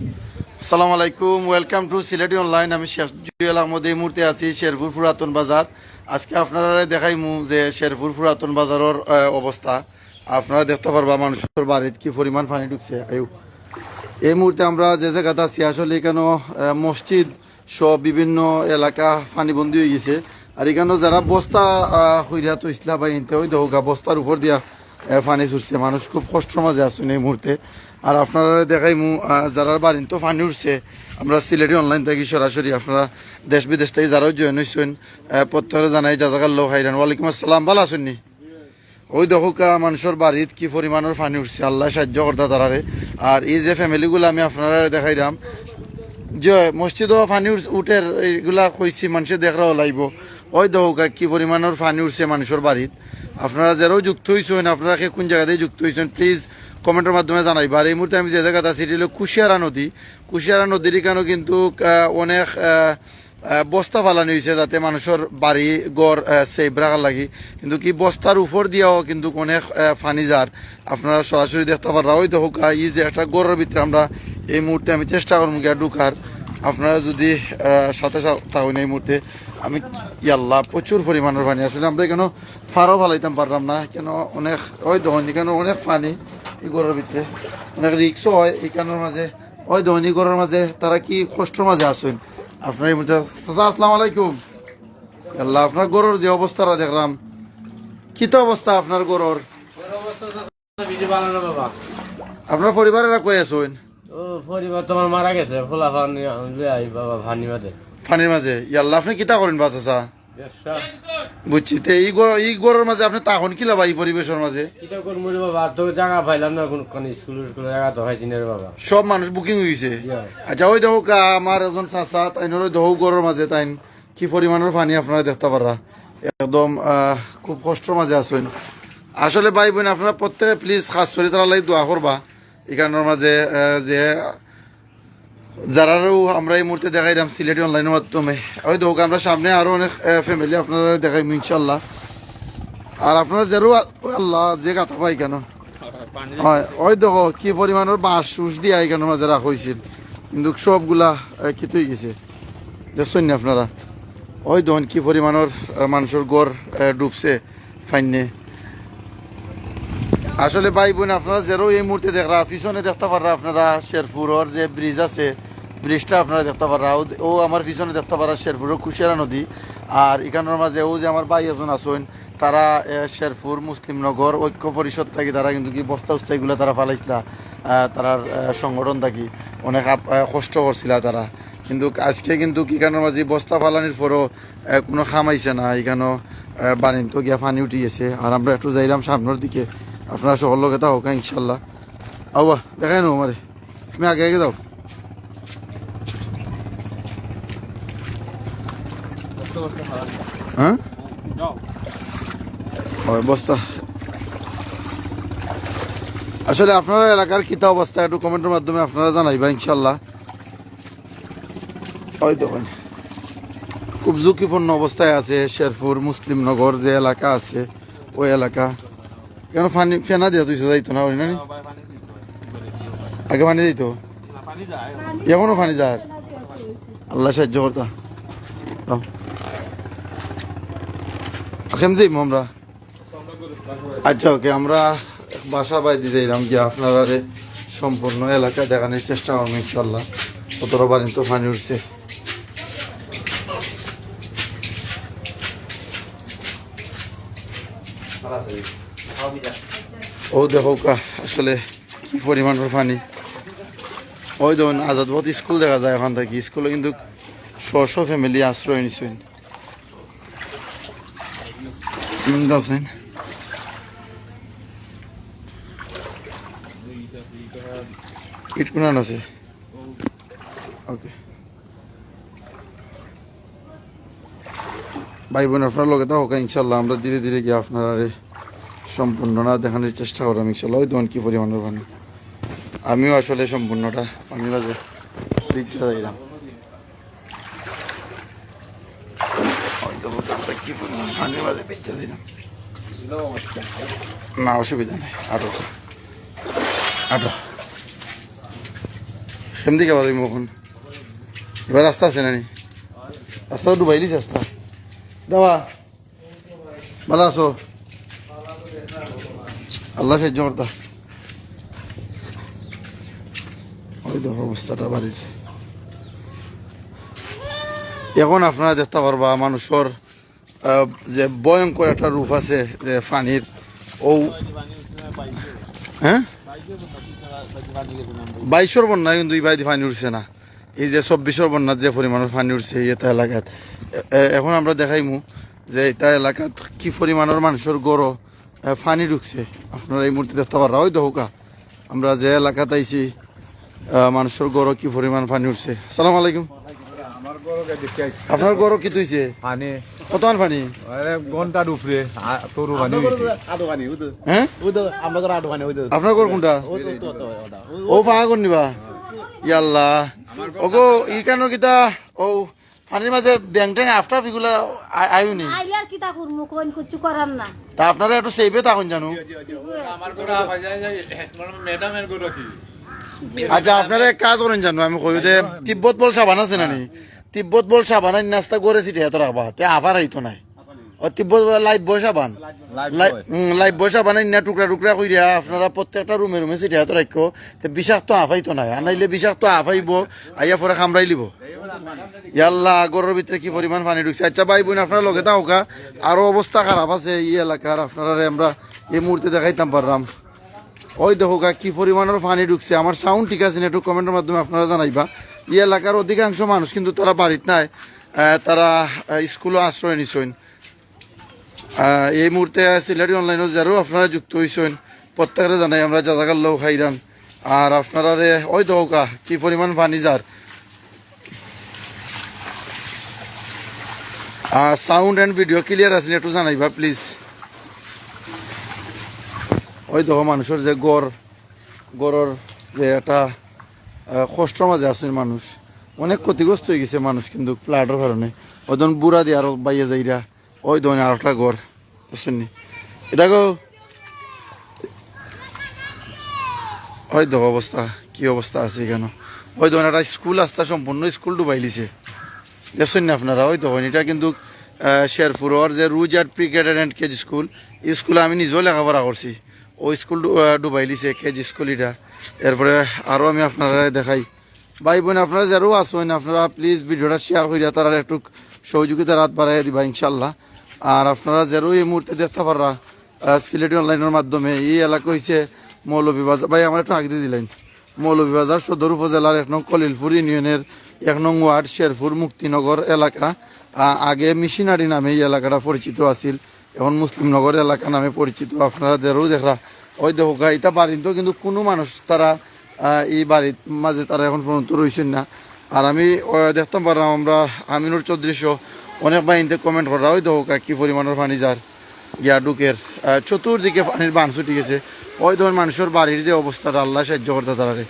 আসসালামু আলাইকুম welcome to Sylheti online আমি আহমদ এই মুহূর্তে আছি শেরপুর পুরাতন বাজার। আজকে আপনারা দেখাইমু যে শেরপুর পুরাতন বাজারের অবস্থা। আপনারা দেখতে পারবা মানুষের কি পরিমাণ পানি ঢুকছে। আয়ু। এই মুহূর্তে আমরা যে জায়গাতে আছি, আসলে এখানে মসজিদ সব বিভিন্ন এলাকা পানিবন্দি হয়ে গেছে। আর এখানে যারা বস্তা হইরা তো ইসলা বা ইনতে বস্তার উপর দিয়া পানি ছুটছে, মানুষ খুব কষ্টের মাঝে আসুন এই মুহূর্তে। আর আপনারা দেখাই যারা বাড়িতে তো পানি উঠছে, আমরা সিলেটি অনলাইন থেকে সরাসরি, আপনারা দেশ বিদেশ থেকে যারাও জয়েন হয়েছেন প্রত্যেকে জানাই যা জাজাকার লোক হাইরান ওয়ালাইকুম আসসালাম, ভালো আছেন ওই দেখুকা মানুষের বাড়িত কি পরিমাণের পানি উঠছে, আল্লাহ সাহায্য করতে তারারে। আর এই যে ফ্যামিলিগুলো আমি আপনারা দেখাইলাম যে মসজিদও পানি উঠ- উঠের এইগুলা কইছি, মানুষে দেখরাও লাগব ওই দেখুকা কি পরিমাণের পানি উঠছে মানুষের বাড়িত। আপনারা যারাও যুক্ত হয়েছেন আপনারা কোন জায়গাতে যুক্ত হয়েছেন প্লিজ কমেন্টের মাধ্যমে জানাইবা আর এই মুহূর্তে আমি যে জায়গাতে আছি এটি হলো কুশিয়ারা নদী। কুশিয়ারা নদীর কেন কিন্তু অনেক বস্তা ফালানি হয়েছে যাতে মানুষের বাড়ি গড় সেফ রাখার লাগি। কিন্তু কি বস্তার উপর দিয়েও কিন্তু অনেক ফানি যার আপনারা সরাসরি দেখতে পারা ওই আহ, এই যে একটা গড়ের ভিতরে আমরা এই মুহূর্তে আমি চেষ্টা করব গিয়া ঢুকার। আপনারা যদি সাথে থাকুন এই মুহূর্তে আমি ইয়াল্লা প্রচুর পরিমাণের পানি আসলে আমরা এখানে ফারও ফালাইতাম পারলাম না কেন অনেক ওই দহনি কেন অনেক পানি এই গড়ের ভিতরে। অনেক রিক্সও হয় এইখানের মাঝে। ওই দহনি গড়ের মাঝে তারা কি কষ্টের মাঝে আসুন আপনার এই মুহূর্তে চাচা আসসালামু আলাইকুম। আল্লাহ আপনার গরুর যে অবস্থাটা দেখলাম। কি তো অবস্থা আপনার গরুর? আপনার পরিবারেরা কই আসুন ও পরিবার তোমার মারা গেছে ফোলা ফান বাবা ভানি মাঝে ফানির মাঝে। ইয়াল্লাহ আপনি কিতা করেন বা চাচা? বুঝছি। তে এই গর এই গরুর মাঝে আপনি তাহন কি লাবা এই পরিবেশের মাঝে? কিটা করব রে বাবা? তো জায়গা পাইলাম না কোন কোন স্কুল স্কুল জায়গা তো বাবা। সব মানুষ বুকিং Yeah. আচ্ছা ওই দেখো আমার একজন চাচা ওই দেখো গরুর মাঝে তাইন কি পরিমাণের পানি আপনারা দেখতে পারা একদম খুব কষ্টের মাঝে আসুন আসলে ভাই বোন আপনারা প্রত্যেকে প্লিজ খাস করে তারা লাই দোয়া করবা। এখানের মাঝে যে যারারও আমরা এই মুহূর্তে দেখাইলাম সিলেটি অনলাইনের মাধ্যমে। ওই দেখো আমরা সামনে আরও অনেক ফ্যামিলি আপনারা দেখাইম ইনশাল্লাহ আর আপনারা যারও আল্লাহ যে কথা পাই কেন? হয় ওই দেখো কি পরিমাণের বাঁশ সুস দিয়া এখানের মাঝে রাখা হয়েছিল কিন্তু সবগুলা আহ, কি তুই গেছে। দেখছেন না আপনারা? ওই দেখুন কি পরিমাণের মানুষের গড় ডুবছে ফাইনে। আসলে ভাই বোন আপনারা যেরো এই মুহূর্তে দেখরা পিছনে দেখতে পাররা আপনারা শেরপুরের যে ব্রিজ আছে ব্রিজটা আপনারা দেখতে পাররা ও- আমার পিছনে দেখতে পারা শেরপুরের কুশিয়ারা নদী। আর এখানের মাঝে ও যে আমার ভাই একজন আছেন, তারা শেরপুর মুসলিমনগর ঐক্য পরিষদ থাকি, তারা কিন্তু কি বস্তা উস্তা এগুলো তারা ফালাইছিলা তারার সংগঠন থাকি। অনেক কষ্ট করছিল তারা। কিন্তু আজকে কিন্তু এখানের মাঝে বস্তা ফালানির পরও কোনো খামাইছে না এখানেও বানিন তো গিয়া পানি উঠে গেছে। আর আমরা একটু যাইলাম সামনের দিকে। আপনারা সকল লোক এটা হোক ইনশাল্লাহ। আবা দেখাই নো আমারে। তুমি আগে আগে দাও হ্যাঁ? বস্তা। আসলে আপনার এলাকার কিতা অবস্থা একটু কমেন্টের মাধ্যমে আপনারা জানাইবা ইনশাল্লাহ। ওই দেখুন খুব ঝুঁকিপূর্ণ অবস্থায় আছে শেরপুর মুসলিমনগর যে এলাকা আছে ওই এলাকা। কেন ফানি ফেনা দিয়া তুই যাইতো না ওই না আগে পানি দিত? এখনও পানি যায়? আল্লাহ সাহায্য করতা। দাও। আমরা? আচ্ছা ওকে, আমরা বাসা বাইতে যাইলাম যে আপনারা সম্পূর্ণ এলাকা দেখানোর চেষ্টা করব ইনশাল্লাহ। কতটা বাড়ি তো পানি উঠছে। ও দেখো কা, আসলে কি পরিমাণের পানি। ওই দেখুন আজাদবাদ স্কুল দেখা যায় ওখান থেকে। স্কুলে কিন্তু শ শ ফ্যামিলি আশ্রয় নিছেন দাওছেন ইট কোনান আছে ওকে ভাই বোন, আপনার লগে তো হোক ইনশাল্লাহ আমরা ধীরে ধীরে গিয়ে আপনারা সম্পূর্ণ না দেখানোর চেষ্টা করলাম ইনশাল্লাহ ওই দোকান কি পরিমাণের পানি আমিও আসলে সম্পূর্ণটা পানি বাজে দিকটা যাইলাম ওই বাজে বেচা দিলাম না, অসুবিধা নেই। আরও আরও সেমদি কে পারবি মখন এবার রাস্তা আছে নানি? রাস্তা ডুবাইলিস রাস্তা। দেওয়া। ভালো আছো? আল্লাহ সাহায্য করতা। ওই দেখো অবস্থাটা বাড়ির। এখন আপনারা দেখতে পারবা মানুষের যে ভয়ঙ্কর একটা রূপ আছে যে পানির। ও হ্যাঁ? বাইশের বন্যায় কিন্তু এই বাইদি পানি উঠছে না। এই যে চব্বিশের বন্যার যে পরিমাণের পানি উঠছে এই এটা এলাকাত। এখন আমরা দেখাইমু যে এটা এলাকাত কি পরিমাণের মানুষের গড় পানি ঢুকছে। আপনারা এই মুহূর্তে দেখতে পারা ওই দহকা আমরা যে এলাকাতে আইছি মানুষের গড় কি পরিমাণ পানি উঠছে। আসসালামু আলাইকুম আমার গরুকে দেখতে আইছি। আপনার গড় কি তুইছে? পানি। কতমান পানি? আরে ঘণ্টার উপরে তোরও পানি হইছে। হ্যাঁ আপনার গড় কোনটা? ও ফাঁকা করে নিবা। ইয়াল্লা। ওগো ই কেন কিতা ও পানির মাঝে ব্যাং ট্যাং আফটার বিগুলা আয়ুনি আইলে আর কিতা করমু কোন কিছু করার না। তা আপনারা একটু সেভে তখন জানো? আচ্ছা আপনারা এক কাজ করেন জানো আমি কই যে তিব্বত বল সাবান আছে নানি তিব্বত বল সাবান নাস্তা করে সিটে এত রাখবা তে আবার আইতো নাই। ও তিব্বত লাইফ বয় সাবান। Lifebuoy. সাবান না টুকরা টুকরা কইরা আপনারা প্রত্যেকটা রুমে রুমে সিটে এত রাখো তে বিষাক্ত আফাইতো নাই। আনাইলে বিষাক্ত আফাইব আইয়া পরে খামরাই লিব। ইয়াল্লা গরের ভিতরে কি পরিমাণ পানি ঢুকছে? আচ্ছা ভাই বোন আপনারা লগে থাকা আরও অবস্থা খারাপ আছে এই এলাকার। আপনারা আমরা এই মুহূর্তে দেখাইতাম পারলাম। ওই দেখো গা কি পরিমাণের পানি ঢুকছে। আমার সাউন্ড ঠিক আছে না একটু কমেন্টের মাধ্যমে আপনারা জানাইবা। এই এলাকার অধিকাংশ মানুষ কিন্তু তারা বাড়িত নাই তারা আহ, স্কুলে আশ্রয় নিছেন। এই মুহূর্তে সিলেটি অনলাইনে যারও আপনারা যুক্ত হয়েছেন প্রত্যেকের জানাই আমরা জাজাগার লোক খাইরান। আর আপনারা রে ওই গা কি পরিমাণ পানি যার। সাউন্ড অ্যান্ড ভিডিও ক্লিয়ার আছে একটু জানাইবা প্লিজ ওই দেখো মানুষের যে গড় গড়ের যে একটা কষ্টর মাঝে আসুন মানুষ। অনেক ক্ষতিগ্রস্ত হয়ে গেছে মানুষ কিন্তু ফ্লাডের কারণে। ধরুন বুড়া দিয়ে আরও বাইয়ে যাইরা ওই ধরনের আর একটা গড় শুনি এটা ওই দেখো অবস্থা কি অবস্থা আছে এখানে। ওই ধরনের একটা স্কুল আস্তা সম্পূর্ণ স্কুল ডুবাইলিছে দেখছেন না আপনারা? ওই তখন এটা কিন্তু শেরপুরের যে রুজ art pre cadet and KG school স্কুলে আমি নিজেও লেখাপড়া করছি। ওই স্কুল ডু- আহ, ডুবাই লিছে কেজি স্কুল এটা। এরপরে আরও আমি আপনারা দেখাই। ভাই বোন আপনারা যারও আসুন আপনারা প্লিজ ভিডিওটা শেয়ার করিয়া তারা একটু সহযোগিতা রাত বাড়াই দিবা ইনশাল্লাহ আর আপনারা যারও এই মুহূর্তে দেখতে পারা সিলেটি অনলাইনের মাধ্যমে এই এলাকা হয়েছে মৌলভীবাজার ভাই, আমার একটু আগে দিলেন। মৌলভীবাজার সদর উপজেলার এক নং কলিলপুর ইউনিয়নের এক নং ওয়ার্ড শেরপুর মুক্তিনগর এলাকা। আগে মিশনারি নামে এই এলাকাটা পরিচিত আছিল, এখন মুসলিমনগর এলাকা নামে পরিচিত। আপনারা দেখরা ওই দেখো গা, এটা বাড়ির তো কিন্তু কোনো মানুষ তারা এই বাড়ির মাঝে তারা এখন পর্যন্ত রয়েছেন না। আর আমি দেখতাম পারলাম আমরা আমিনুর চৌধুরী অনেক বাহিনীতে কমেন্ট করা ওই দেখো কি পরিমাণের পানি যার গিয়া ডুকের চতুর্দিকে পানির বান ছুটি গেছে। ওই ধরনের মানুষের বাড়ির যে অবস্থাটা আল্লাহ সাহায্য করতে তারারে।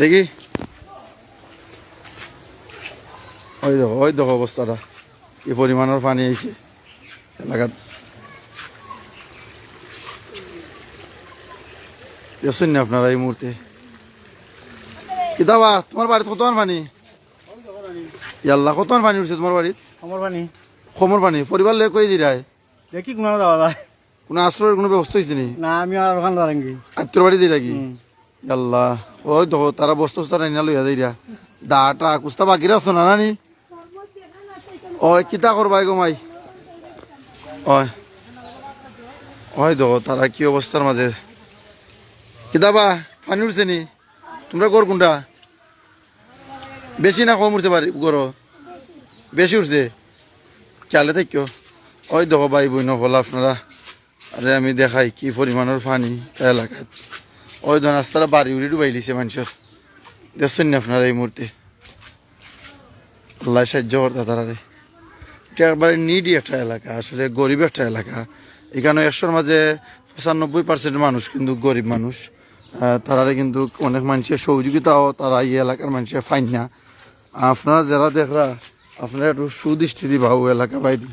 দেখি। ওই দেখো ওই দেখো অবস্থাটা। কি পরিমাণের পানি আইছে এলাকাত দেখছেন না আপনারা এই মুহূর্তে। কিতাবা তোমার বাড়িতে কতমান পানি? ইয়াল্লা কতমান পানি উঠছে তোমার বাড়িত? আমার পানি। খমর পানি পরিবার লয়ে কই দিরাই দেখি কোনো যাওয়া যায় কোনো আশ্রয়ের কোনো ব্যবস্থা হয়েছে নি? না আমি আর ওখানে দাঁড়াঙ্গি আত্মীয় বাড়ি দিরা কি? আল্লাহ ওই দেখো তারা বস্তা বস্তা রাইনা লইয়া দিরা দাটা কুস্তা বাকি আছো না নানি? ওই কিতা করবাই গো মাই? ওই ওই দেখো তারা কি অবস্থার মাঝে কিতাবা পানি উঠছে নি? তোমরা কর কোনটা? বেশি না কম উঠতে পারি গরো বেশি উঠছে? খেয়ালে থাকিও। ওই দেখো ভাই বই নকল আপনারা। আরে আমি দেখাই কি পরিমাণের পানি এলাকাত। ওই ধরনের রাস্তাটা বাড়ি উড়ি ডুবাই দিছে মানুষের দেখছেন না আপনারা এই মুহূর্তে আল্লাহ সাহায্য করতে এটা একবারে নিডি একটা এলাকা আসলে গরিব একটা এলাকা। এখানে একশোর মাঝে পঁচানব্বই পার্সেন্ট মানুষ কিন্তু গরিব মানুষ। তারারে কিন্তু অনেক মানুষের সহযোগিতাও তারা এই এলাকার মানুষের ফাইন না। আপনারা যারা দেখরা আপনারা একটু সুদৃষ্টি দিবা ও এলাকা বাইদি।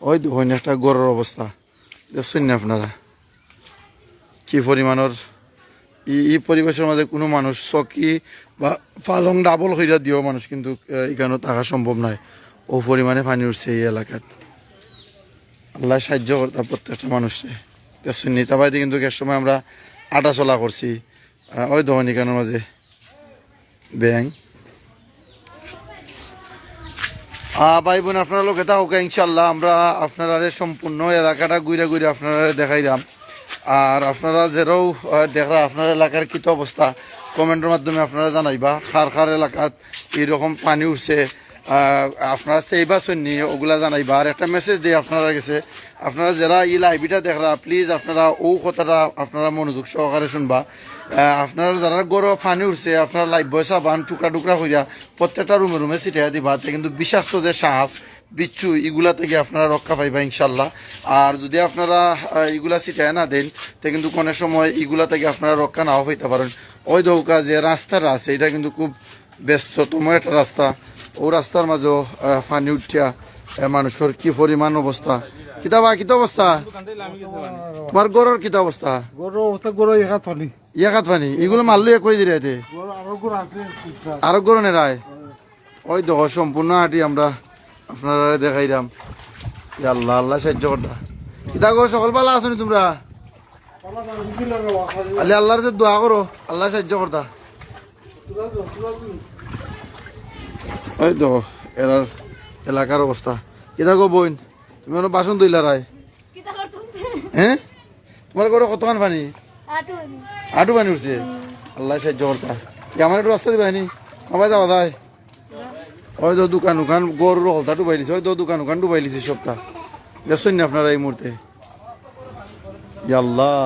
ওই দেখুন একটা গড়ের অবস্থা। দেখছেন না আপনারা? কি পরিমাণের? ই পরিবেশের মধ্যে কোনো মানুষ চকি বা পালং ডাবল হইয়া দিও মানুষ কিন্তু আহ, এখানে থাকা সম্ভব নয়। ও পরিমাণে পানি উঠছে এই এলাকাত। আল্লাহ সাহায্য করতাম প্রত্যেকটা মানুষকে। দেখছেন নি তা কিন্তু এক সময় আমরা আটা চলা করছি ওই দোকান এখানের মাঝে। ব্যাং। ভাই বোন আপনারা লোক হোক ইনশাল্লাহ আমরা আপনারা সম্পূর্ণ এলাকাটা ঘুরে ঘুরে আপনারা দেখাইলাম আর আপনারা যেরাও দেখরা আপনার এলাকার কী অবস্থা, কমেন্টের মাধ্যমে আপনারা জানাইবা খার খার এলাকাত এইরকম পানি উঠছে আপনারা সেইবা শুনি ওগুলা জানাইবা আর একটা মেসেজ দিই আপনারা গেছে আপনারা যারা এই লাইভটা দেখরা প্লিজ আপনারা ও কথাটা আপনারা মনোযোগ সহকারে শুনবা। আপনারা যারা গরু পানি উঠছে, আপনারা লাইভ বয়সা বান টুকরা টুকরা হইয়া প্রত্যেকটা রুমে রুমে ছিটাইয়া দিবা। কিন্তু বিষাক্ত যে সাপ, বিচ্ছু, এগুলা থেকে আপনারা রক্ষা পাইবা ইনশাল্লাহ আর যদি আপনারা এগুলা ছিটাই না দেন, তে কিন্তু কোনো সময় এগুলা থেকে আপনারা রক্ষা নাও হইতে পারেন। ওই দৌকা যে রাস্তাটা আছে, এটা কিন্তু খুব ব্যস্ততম একটা রাস্তা। ও রাস্তার মাঝেও আহ, পানি উঠিয়া মানুষের কি পরিমাণ অবস্থা? কিতাবা কিতা অবস্থা? তোমার গরুর কিতা অবস্থা? গরু অবস্থা গরু একা চলি ইয়াকাত পানি এগুলো মারলো কই দিলে আরও গরু নেরায়? ওই দেখো সম্পূর্ণ হাঁটি আমরা আপনারা দেখাইলাম। ইয়া আল্লাহ আল্লাহ সাহায্য করতা। কিতা গো সকল পালা আছো নি তোমরা? আলে আল্লাহর যে দোয়া করো আল্লাহ সাহায্য করতা। ওই দেখো এরার এলাকার অবস্থা। কিতা গো বোন তুমি কোনো বাসন দইলা রায়? হ্যাঁ তোমার ঘরে কতখান পানি? আটু পানি উঠছে? আল্লাহ সাহায্য করতা আমার একটু রাস্তা দিবানি কবাই যাওয়া যায় ওই তো দোকান দোকান গরুর হলতা ডুবাই দিছে। ওই তো দোকান দোকান ডুবাই দিছে সপ্তাহ। দেখছেন না আপনারা এই মুহূর্তে আল্লাহ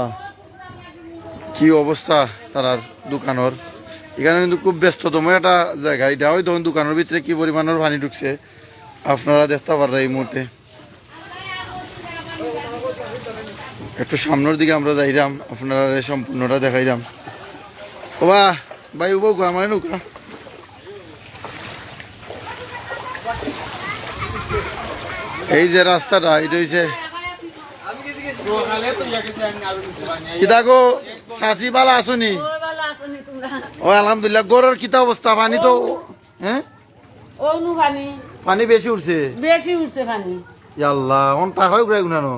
কি অবস্থা তার দোকানের এখানে কিন্তু খুব ব্যস্ততম একটা জায়গা। এটা ওই তখন দোকানের ভিতরে কি পরিমাণের পানি ঢুকছে? আপনারা দেখতে পারেন এই মুহূর্তে। একটু সামনের দিকে আমরা যাইলাম আপনারা সম্পূর্ণটা দেখাইলাম ও বা ভাই উবো আমার নৌকা। এই যে রাস্তাটা এটা হইছে কিতা গো সাসি বালা আসুনি। ও আলহামদুলিল্লাহ গরুর কিতা অবস্থা? পানি তো হ্যাঁ? অনু পানি। পানি বেশি উঠছে? বেশি উঠছে পানি। ইয়াল্লাহ অন টাকাই ঘুরাই গুনানো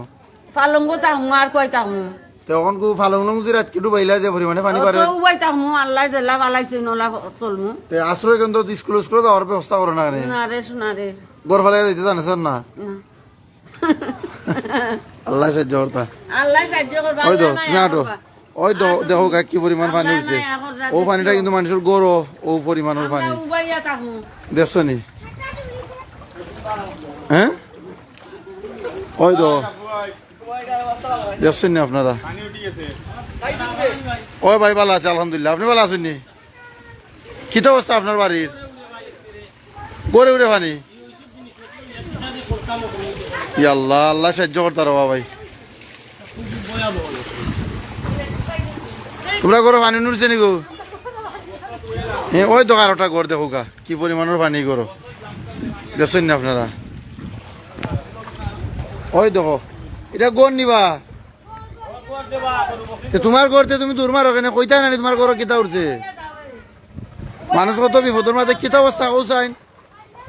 পালঙ্গ তাহমু আর কয় তাহমু? তখন কু ফালং লং রাত কিটু বাইলা যে পরিমাণে পানি পারে। উবাই তাহমু আল্লাহ জেলা নলা চলমু। তে আশ্রয় কেন্দ্র স্কুল স্কুলে যাওয়ার ব্যবস্থা করে না রে শোনা রে। গড় ফেলে দিতে জানেছেন না? না। আল্লাহ সাহায্য করতা। আল্লাহ সাহায্য করবা ওই তো তুমি আটো। করবা। ওই তো দেখো কি পরিমাণ পানি উঠছে। ও পানিটা কিন্তু মানুষের গরো ও পরিমাণের পানি। দেখছ নি? হ্যাঁ? ওই তো দেখছেন আপনারা? ওই ভাই ভালো আছে আলহামদুলিল্লাহ। আপনি ভালো আছেন কি তো অবস্থা আপনার বাড়ির? গড়ে উড়ে পানি? আল্লাহ আল্লাহ সাহায্য করতে পারো ভাই। তোমরা করো পানি নুরছে নি গো হ্যাঁ ওই তো কারোটা গড় দেখো গা, কি পরিমাণের পানি করো দেখছেন না আপনারা? ওই দেখো, এটা গড় নিবা। তোমার গড়তে তুমি দূর মারো কেন কইতা না তোমার গড় কিতা উঠছে মানুষ কত বিপদের মাঝে কিতা অবস্থা কৌসাইন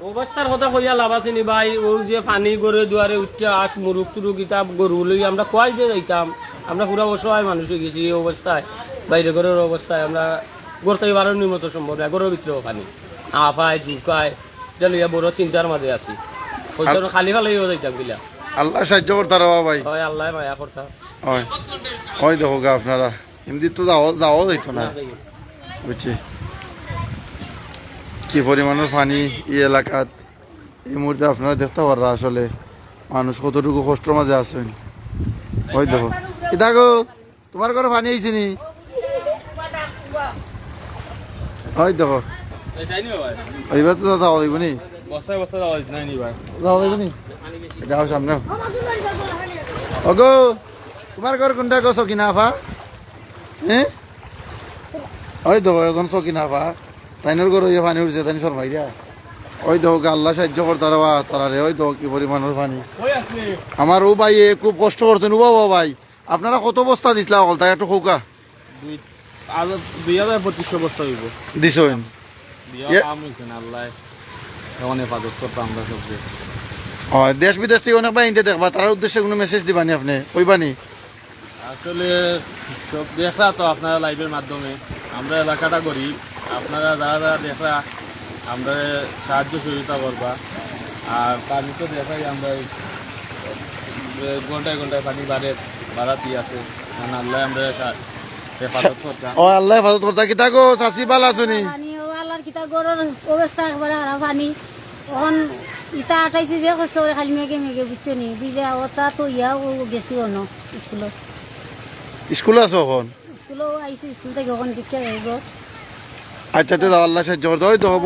অবস্থার কথা কইয়া লাভ আছে নি ভাই ও যে পানি গড়ে দুয়ারে উঠতে আস মুরুক টুরুক কিতাব গরু লই আমরা কয় যে যাইতাম। আমরা পুরা অসহায় মানুষ হয়ে গেছি এই অবস্থায় বাইরে ঘরের অবস্থায় আমরা গড়তে বারোনির মতো সম্ভব না গরুর ভিতরেও পানি। আফায় জুকায় এটা লইয়া বড় চিন্তার মাঝে আছি। খালি ফালাইও যাইতাম গিলা। আল্লাহ সাহায্য করতে পারো ভাই। হয় আল্লাহ মায়া করতাম ওই ওই দেখো গা আপনারা। এমনি তো যাওয়া যাওয়া যাইতো না। বুঝছি। কি পরিমাণের পানি এই এলাকাত? এই মুহূর্তে আপনারা দেখতে পাররা আসলে। মানুষ কতটুকু কষ্টের মাঝে আছেন। ওই দেখো। কি দেখো তোমার ঘরে পানি আইছে নি ওই দেখো। এইবার তো যাওয়া যাইব নি? বস্তায় বস্তায় যাওয়া যাইতে নাই ভাই যাওয়া যাইব নি? যাও সামনে ওগো তোমার ঘর কোনটা গো সকিনা আফা? হ্যাঁ ওই দেখো এখন সকিনা আফা। তাইনের ঘর ইয়ে পানি উঠছে তাই শর্মাই দিয়া। ওই দেখো আল্লাহ সাহায্য করতারা বা তারা রে ওই দেখো কি পরিমাণের পানি। আমার ও ভাই খুব কষ্ট করতেন ও বাবা ভাই আপনারা কত বস্তা দিছিলা অকল তাই একটু খৌকা দুই হাজার পঁচিশশো বস্তা হইব। হয় দেশ বিদেশ থেকে অনেক বাহিনীতে দেখবা তার উদ্দেশ্যে কোনো মেসেজ দিবানি আপনি? কইবানি আসলে সব দেখরা তো আপনারা লাইভের মাধ্যমে। আমরা এলাকাটা গরিব আপনারা যারা যারা দেখরা আমরা সাহায্য সহযোগিতা করবা। আর পানি তো দেখাই আমরা ঘন্টায় ঘন্টায় পানি বাড়ে বাড়াতি আছে। আল্লাহ আমরা ও আল্লাহ হেফাজত করতা কিতা গো চাচি বালা শুনি। আল্লাহর কিতা গরুর অবস্থা একবারে হারা পানি। তখন ইটা আটাইছে যে কষ্ট করে খালি মেঘে মেঘে বুঝছ নি বুঝে ওটা তো ইয়া গেছি অন্য স্কুলত। স্কুলে আছো এখন? স্কুলও আইছে স্কুল থেকে ওখান দিকে আইব আচ্ছা তে আল্লাহ সাহায্য করতে ওই দোয়া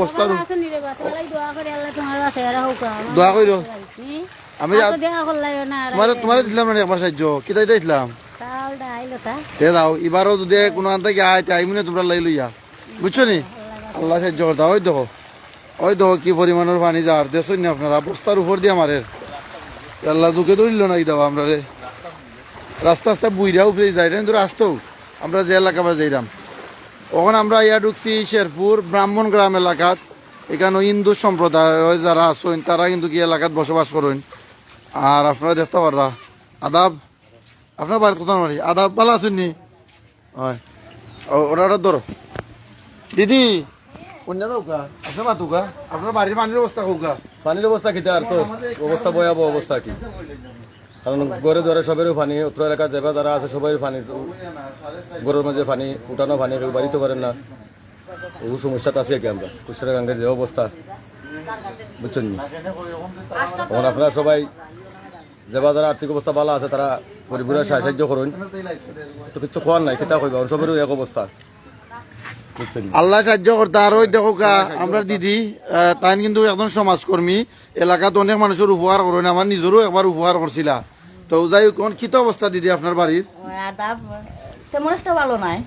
করে। আমি তোমার তোমার দিলাম না একবার সাহায্য। কিতা দিলাম? এবারও যদি কোনো আন থেকে আয় আই মনে তোমরা লাই লইয়া। বুঝছ নি? আল্লাহ সাহায্য করতা ওই দেখো। ওই দেখো কি পরিমাণের পানি যার। দেশই না আপনারা, বস্তার উপর দিয়ে আমারে। আল্লাহ দুঃখে ধরিল না দাও আমরা রে। রাস্তা রাস্তা বুইরা উপরে যাই কিন্তু রাস্তাও। আমরা যে এলাকা বা যাইরাম। ওখান আমরা ইয়া ঢুকছি শেরপুর, ব্রাহ্মণ গ্রাম এলাকাত এখানে হিন্দু সম্প্রদায় যারা আছেন তারা কিন্তু কি এলাকাত বসবাস করেন। আর আপনারা দেখতে পাররা। আদাব আপনার বাড়ির কোথাও বাড়ি। আদাব ভালো আছেন নি? হয়। ও- ওটা ওটা ধরো। দিদি আপনার বাড়ির পানির অবস্থা পানির অবস্থা কি আর তো অবস্থা ভয়াবহ অবস্থা কারণ সবেরও উত্তর এলাকা আছে সবাই মাঝে বাড়িতে না। আছে আমরা। যে অবস্থা, বুঝছেন আপনারা সবাই যেবা যারা আর্থিক অবস্থা ভালো আছে তারা পরিবারের সাহায্য করুন। তো কিছু খোয়ার নাই কিতা কইবা সবেরও এক অবস্থা আল্লাহ সাহায্য করতে আর ওই দেখো কা আমরা দিদি তাই কিন্তু একজন সমাজকর্মী এলাকাত অনেক মানুষের উপহার করেন আমার নিজেরও একবার উপহার করছিলা তো যাই হোক কোন কিত অবস্থা দিদি আপনার বাড়ির তেমন একটা ভালো নাই।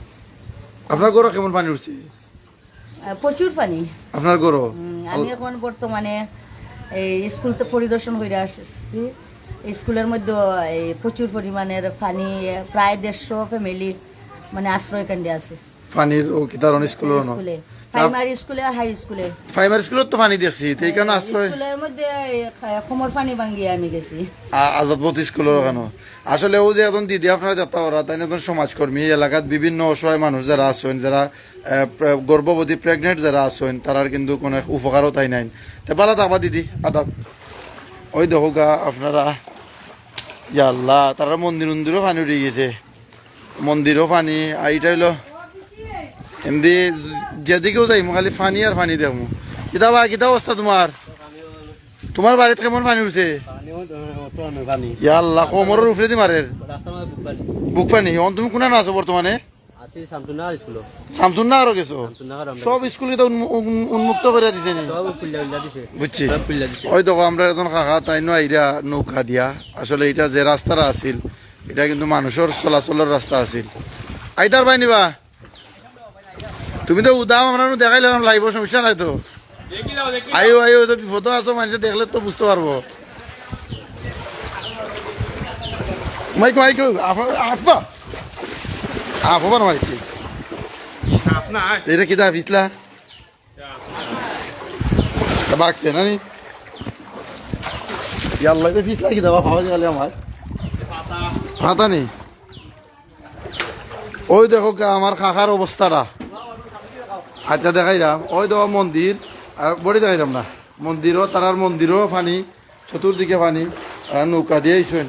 আপনার গরু কেমন পানি উঠছে? প্রচুর পানি। আপনার গরু আমি এখন বর্তমানে এই স্কুলতে পরিদর্শন করে আসছি স্কুলের মধ্যে এই প্রচুর পরিমাণের পানি প্রায় দেড়শো ফ্যামিলি মানে আশ্রয় কেন্দ্রে আছে। পানির ও কিতার স্কুলের স্কুলে প্রাইমারি স্কুলে আর হাই স্কুলে। প্রাইমারি স্কুলত তো পানি দিয়েছি আশ্রয় স্কুলের মধ্যে খমর পানি ভাঙ্গিয়ে আমি গেছি। আ- স্কুলের ওখানে আসলে ও যে এখন দিদি আপনারা যাত্রা করা তাই একজন সমাজকর্মী। এই এলাকাত বিভিন্ন অসহায় মানুষ যারা আছেন যারা গর্ভবতী প্রেগনেন্ট যারা আছেন তারার কিন্তু কোনো উপকারও তাই নাই। তা ভালো থাকবা দিদি আদাব। ওই দেখো গা আপনারা আল্লাহ তারা মন্দির মন্দিরও পানি উঠে গেছে। মন্দিরও পানি আর এটা হইল এমনি যেদিকেও যাই খালি পানি আর পানি দেখব কিতা বা কিতা অবস্থা তোমার? তোমার বাড়িতে কেমন পানি উঠছে আল্লাহ কোমরের উপরে দি মারের। বুক পানি। তুমি কোনা আছো বর্তমানে? সামসুন না আরও গেছো? সব স্কুল তো উন্মুক্ত করে দিছে নি? বুঝছি। ওই দেখো আমরা এখন কাকা তাই নো আইরা নৌকা দিয়া। আসলে এটা যে রাস্তাটা আছিল এটা কিন্তু মানুষের চলাচলের রাস্তা আছিল। আইতার পাই নিবা। তুমি তো উদাম আমরা দেখাইলাম লাইভ সমস্যা নাই তো আইও আইও তো বিপদ আছো মানুষ দেখলে তো বুঝতে পারব মাইক মাইক আফবা আফবার মারিছি এটা কিতা পিছলা? বাগছে, না পিছলা আমার ওই দেখো আমার খাখার অবস্থাটা। আচ্ছা দেখাইলাম। ওই দেখো মন্দির, আর বড়ি দেখাইলাম না। মন্দিরও, তারার মন্দিরও পানি, চতুর্দিকে পানি, আর নৌকা দিয়ে আইসেন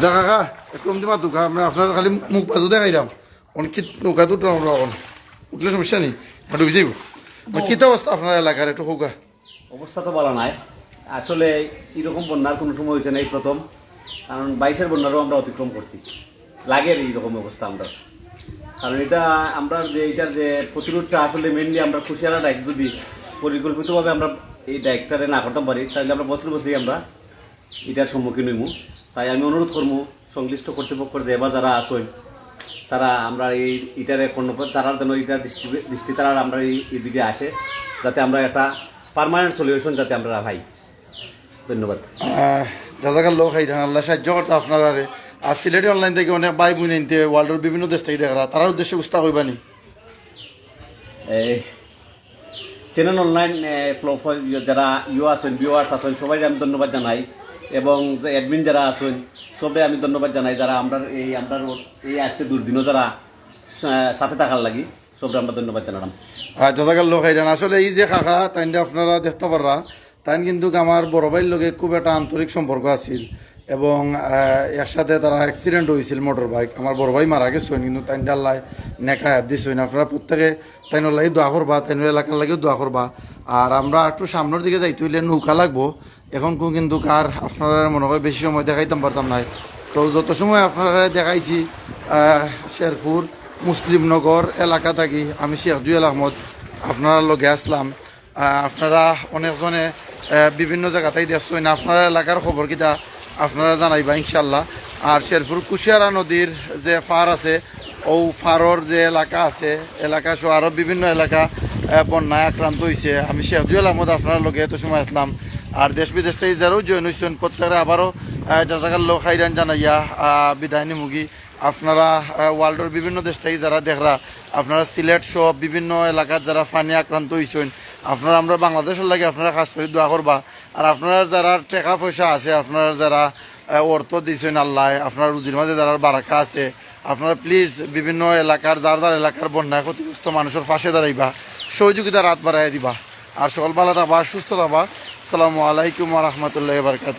যা, কাকা। একটু দিমা দুকা আমরা আপনার খালি মুখ বাজু দেখাইলাম অনেক নৌকা দুটো আমরা উঠলে সমস্যা নেই মাটু বুঝাইব কিতা অবস্থা আপনার এলাকার একটু হোকা অবস্থা তো বলা নাই। আসলে এরকম বন্যার কোনো সময় হয়েছে না এই প্রথম। কারণ বাইশের বন্যারও আমরা অতিক্রম করছি। লাগে এইরকম অবস্থা আমরা। কারণ এটা আমরা যে, এটার যে প্রতিরোধটা আসলে মেনলি আমরা খুশিয়ারা ডাইক যদি পরিকল্পিতভাবে আমরা এই ডাইকটারে না করতে পারি, তাহলে আমরা বছর বছরই আমরা। এটার সম্মুখীন হইমু। তাই আমি অনুরোধ করব সংশ্লিষ্ট কর্তৃপক্ষের যে বা যারা আসেন তারা আমরা এই এটারে কর্ণপাত তারা যেন এটা দৃষ্টি দৃষ্টি তারা আমরা এই এদিকে আসে যাতে আমরা একটা পারমানেন্ট সলিউশন যাতে আমরা ভাই ধন্যবাদ। জাজাকার লোক খাই আল্লাহ সাহায্য করতে আপনারা আর। সিলেটি অনলাইন থেকে অনেক ভাই বোন নিতে ওয়ার্ল্ডের বিভিন্ন দেশ থেকে দেখরা তার উদ্দেশ্যে উস্তা হইবানি চ্যানেল অনলাইন যারা ইউ আছেন ভিউয়ার্স আছেন সবাই আমি ধন্যবাদ জানাই। এবং যে অ্যাডমিন যারা আছেন সবাই আমি ধন্যবাদ জানাই যারা আমরা এই আমরা এই আজকে দুর্দিনও যারা সাথে থাকার লাগি সবাই আমরা ধন্যবাদ জানালাম। আর জাজাকার লোক খাই আসলে এই যে কাকা তাই আপনারা দেখতে পাররা তাই কিন্তু আমার বড় ভাইয়ের লগে খুব একটা আন্তরিক সম্পর্ক আছিল এবং একসাথে তারা অ্যাক্সিডেন্ট হয়েছিল মোটর বাইক আমার বড় ভাই মারা গেছেন কিন্তু তাই আল্লাহ নেকা হাত দিছেন আপনারা প্রত্যেকে তাই লাগে দোয়া করবা তাই এলাকার লাগেও দোয়া করবা। আর আমরা একটু সামনের দিকে যাইতে হইলে নৌকা লাগবো। এখন কিন্তু কার আপনারা মনে হয় বেশি সময় দেখাইতাম পারতাম নাই। তো যত সময় আপনারা দেখাইছি শেরপুর মুসলিমনগর এলাকা থাকি, আমি শেখ জুয়েল আহমদ, আপনারা লগে আসলাম। আপনারা অনেকজনে বিভিন্ন জায়গাতেই না আপনার এলাকার খবর কিটা আপনারা জানাইবা ইনশাল্লাহ আর শেরপুর কুশিয়ারা নদীর যে ফার আছে, ও ফারর যে এলাকা আছে, এলাকা সহ আরও বিভিন্ন এলাকা বন্যায় আক্রান্ত হয়েছে আমি শেখ জুয়েল আহমদ আপনার লগে এত সময় আসলাম। আর দেশ বিদেশ থেকে যারাও জয়েন হয়েছেন প্রত্যেকে আবারও লোক খাইরান জানাইয়া আহ, বিদায় নিমুগী আপনারা ওয়ার্ল্ডের বিভিন্ন দেশ থেকে যারা দেখরা আপনারা সিলেট সহ বিভিন্ন এলাকার যারা ফানি আক্রান্ত হয়েছেন আপনারা আমরা বাংলাদেশের লাগে আপনারা কাজ করে দোয়া করবা। আর আপনারা যারা টাকা পয়সা আছে আপনারা যারা অর্থ দিয়েছেন আল্লাহ আপনার রুজির মাঝে যারা বারাকা আছে আপনারা প্লিজ বিভিন্ন এলাকার যার যার এলাকার বন্যায় ক্ষতিগ্রস্ত মানুষের পাশে দাঁড়াইবা সহযোগিতা রাত বাড়াই দিবা। আর সকল ভালো থাকবা সুস্থ থাকবা। সালামু আলাইকুম রহমতুল্লাহ বারকাত